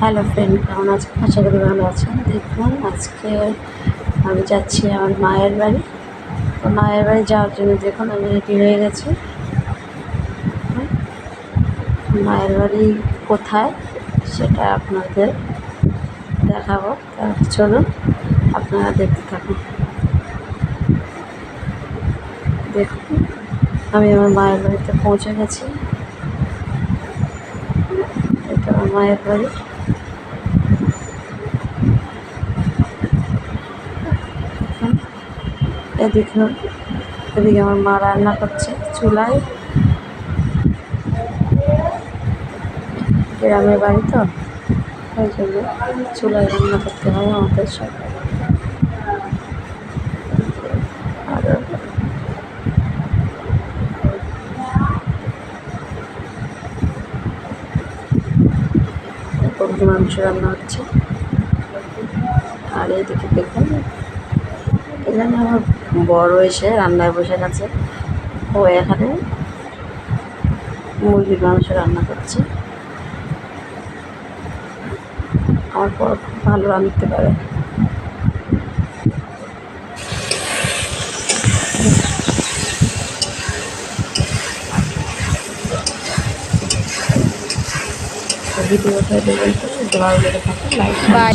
Hello friend কেমন আছেন আশা করি ভালো আছেন দেখুন, আজকে আমি যাচ্ছি আমার মায়ের বাড়ি। তো মায়ের বাড়ি যাওয়ার জন্য দেখুন, আমি রেডি হয়ে গেছি। মায়ের বাড়ি কোথায়? সেটা আপনাদের দেখাবো। চলুন, আপনারা দেখতে থাকুন। দেখুন, আমি আমার মায়ের বাড়িতে পৌঁছে গেছি। এটা আমার মায়ের বাড়ি। এদিকে এদিকে আমার মা রান্না করছে চুলায়। গ্রামের বাড়ি তো, ওই জন্য চুলায় রান্না করতে হয় আমাদের সব আর মাংস রান্না হচ্ছে। আর এদিকে দেখুন এখানে আমার বড় এসে রান্নায় বসে গেছে। ও এখানে মুরগির মাংস রান্না করছে। আমার বড় খুব ভালো রাঁধতে পারে। ভিডিওটা দেখবেন তো ভালো লেগে থাকে লাইক বাই